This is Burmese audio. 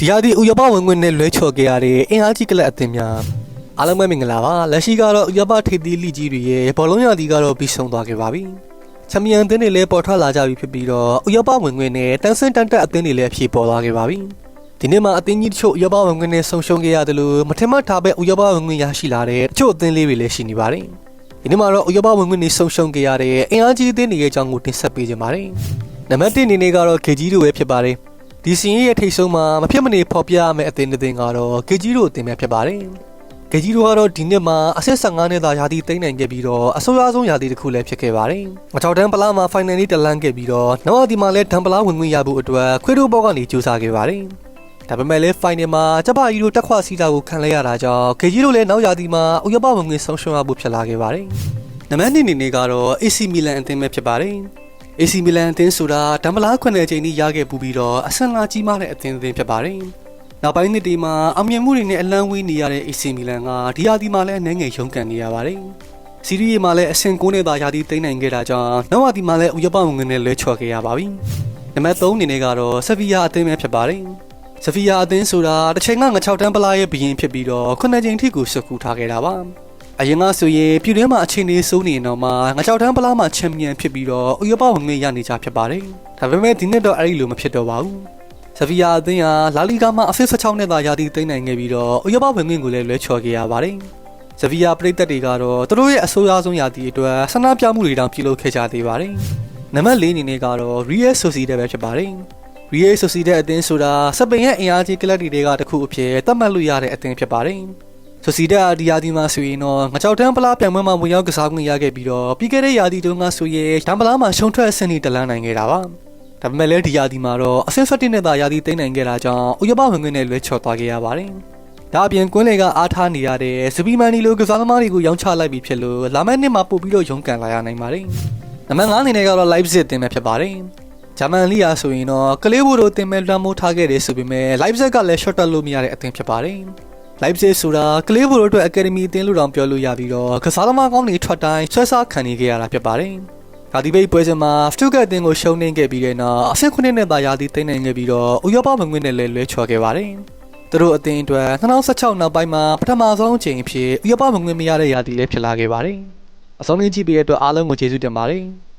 ဒီဟာဒီဥရောပဝင်ခွင့်နဲ့လွဲချော်ခဲ့ရတဲ့အင်အားကြီးကလပ်အသင်းများအားလုံးပဲမင်္ဂလာပါလက်ရှိကတော့ဥရောပထိပ်သီးလိကြီးတွေရဲ့ဘောလုံးရသည်ကတော့ပြီးဆုံးသွားခဲ့ပါပြီချန်ပီယံအသင်းတွေလည်းပေါ်ထွက်လာကြပြီဖြစ်ပြီးတော့ဥရောပဝင်ခွင့်နဲ့တန်းစင်တန်တက်အသင်းတွေလည်းအဖြစ်ပေါ်သွားခဲ့ပါပြီဒီနေ့မှာအသင်းကြီးတချို့ဥရောပဝင်ခွင့်နဲ့ဆုံရှုံခဲ့ရတယ်လို့မထင်မှတ်ထားပဲဥရောပဝင်ခွင့်ရရှိလာတဲ့တချို့အသင်းလေးတွေလည်းရှိနေပါတယ်ဒီနေ့မှာတော့ဥရောပဝင်ခွင့်နဲ့ဆုံရှုံခဲ့ရတဲ့အင်အားကြီးအသင်းတွေရဲ့အကြောင်းကိုတင်ဆက်ပေးကြပါမယ်နံပါတ်1အနေနဲ့ကတော့ခေကြီးတို့ပဲဖြစ်ပါတယ် ဒီစီရင်ရဲ့ထိတ်ဆုံးမှာမဖြစ်မနေဖော်ပြရမယ့်အသင်းတစ်သင်းကတော့ဂေဂျီရိုအသင်းပဲဖြစ်ပါတယ်။ဂေဂျီရိုကတော့ဒီနှစ်မှာအဆင့်15နှစ်သာရာသီသိမ်းနိုင်ခဲ့ပြီးတော့အဆိုးရွားဆုံးရာသီတစ်ခုလည်းဖြစ်ခဲ့ပါတယ်။မချောက်တန်းပလာမှာဖိုင်နယ်လေးတလန်းခဲ့ပြီးတော့နောက်အဒီမှာလည်းဒန်ပလာဝင်ဝင်ရဖို့အတွက်ခွေးတို့ဘောကနေကြိုးစားခဲ့ပါတယ်။ဒါပေမဲ့လည်းဖိုင်နယ်မှာဂျပအီရိုတက်ခွစီတာကိုခံလဲရတာကြောင့်ဂေဂျီရိုလည်းနောက်ရာသီမှာဥရောပဝင်ဝင်ဆုံးရှုံးရဖို့ဖြစ်လာခဲ့ပါတယ်။နံပါတ်2အနေနဲ့ကတော့ AC Milan အသင်းပဲဖြစ်ပါတယ်။ AC Milan အသင်းဆိုတာဒမ်ဘလာခွနဲ့ချိန်ကြီးရခဲ့ပူပြီးတော့အဆင့်လာကြီးမားတဲ့အသင်းအသင်းဖြစ်ပါတယ်။နောက်ပိုင်းနှစ်တွေမှာအောင်မြင်မှုတွေနဲ့အလံဝေးနေရတဲ့ AC Milan ကဒီရာသီမှာလည်းအနေငယ်ရုန်းကန်နေရပါတယ်။စီးရီးရေးမှာလည်းအဆင့်9နဲ့သာရာသီသိမ်းနိုင်ခဲ့တာကြောင့်နောက်ရာသီမှာလည်းဥရောပဝင်ငွေနဲ့လွဲချော်ခဲ့ရပါပြီ။နံပါတ်3အနေနဲ့ကတော့ဆဗီယာအသင်းပဲဖြစ်ပါတယ်။ဆဗီယာအသင်းဆိုတာတစ်ချိန်ကငချောက်တန်းပလာရဲ့ဘရင်ဖြစ်ပြီးတော့ခုနှစ်ချိန်ထိကိုစကူထားခဲ့တာပါ။ အရင်ကဆိုရင်ပြည်တွင်းမှာအခြေအနေစိုးနေရင်တော့မှငါကြောက်တန်းပလားမှာချန်ပီယံဖြစ်ပြီးတော့ဥရောပဝင်ငွေရနေကြဖြစ်ပါတယ်။ဒါပေမဲ့ဒီနှစ်တော့အဲ့ဒီလိုမဖြစ်တော့ပါဘူး။ဆဗီယာအသင်းဟာလာလီဂါမှာအဆင့်16နှစ်သာရာသီသိမ်းနိုင်ခဲ့ပြီးတော့ဥရောပဝင်ငွေကိုလည်းလွဲချော်ခဲ့ရပါတယ်။ဆဗီယာပြည်သက်တွေကတော့သူတို့ရဲ့အဆိုးအဆုံးရာသီအတွက်ဆန္ဒပြမှုတွေတောင်ပြုလုပ်ခဲ့ကြသေးပါတယ်။နံပါတ်၄အနေနဲ့ကတော့ Real Sociedad ပဲဖြစ်ပါတယ်။ Real Sociedad အသင်းဆိုတာစပိန်ရဲ့အင်အားကြီးကလပ်တွေကတစ်ခုအဖြစ်သတ်မှတ်လို့ရတဲ့အသင်းဖြစ်ပါတယ်။ ဆိုစီဒါဒီယာဒီမှာဆိုရင်တော့ငကြောက်တန်းပလားပြိုင်ပွဲမှာဝင်ရောက်ကစားခွင့်ရခဲ့ပြီးတော့ပြီးခဲ့တဲ့ယာဒီတုန်းကဆိုရင်ဒမ်ပလားမှာရှုံးထွက်အဆင့်ကြီးတလန်းနိုင်ခဲ့တာပါဒါပေမဲ့လည်းဒီယာဒီမှာတော့အဆင့်17နဲ့သာယာဒီသိမ်းနိုင်ခဲ့တာကြောင့်ဥရောပဝင်ခွင့်နဲ့လွဲချော်သွားခဲ့ရပါတယ်ဒါအပြင်ကွင်းလေကအားထားနေရတဲ့စပီမန်နီလိုကစားသမားတွေကိုရောင်းချလိုက်ပြီးဖြစ်လို့လာမယ့်နှစ်မှာပို့ပြီးတော့ရုန်းကန်လာရနိုင်ပါတယ်နံပါတ်9အနေနဲ့ကတော့ live sit တင်မဲ့ဖြစ်ပါတယ်ဂျာမန်လီယာဆိုရင်တော့ကလေးဘူတို့တင်မဲ့လွှမ်းမိုးထားခဲ့တယ်ဆိုပေမဲ့ live set ကလည်း short တက်လို့မရတဲ့အသင်းဖြစ်ပါတယ် live set ဆိုတာကလေးဘူတို့အတွက် academy အသင်းလို့တောင်ပြောလို့ရပြီးတော့ကစားသမားကောင်းတွေထွက်တိုင်းဆွဲစားခံနေကြရတာဖြစ်ပါတယ်။ဒါဒီဘေးပွဲစဉ်မှာ Stuttgart အသင်းကိုရှုံးနိမ့်ခဲ့ပြီးတဲ့နောက်အဆင့်9နဲ့သာရာသီသိမ်းနိုင်ခဲ့ပြီးတော့ဥရောပဝင်ခွင့်နဲ့လည်းလွဲချော်ခဲ့ပါတယ်။သူတို့အသင်းအတွက်2016နောက်ပိုင်းမှာပထမဆုံးအချိန်အဖြစ်ဥရောပဝင်ခွင့်မရတဲ့ရာသီလည်းဖြစ်လာခဲ့ပါတယ်။အဆုံးလေးကြည့်ပြီးတဲ့အတွက်အားလုံးကိုကျေးဇူးတင်ပါတယ်။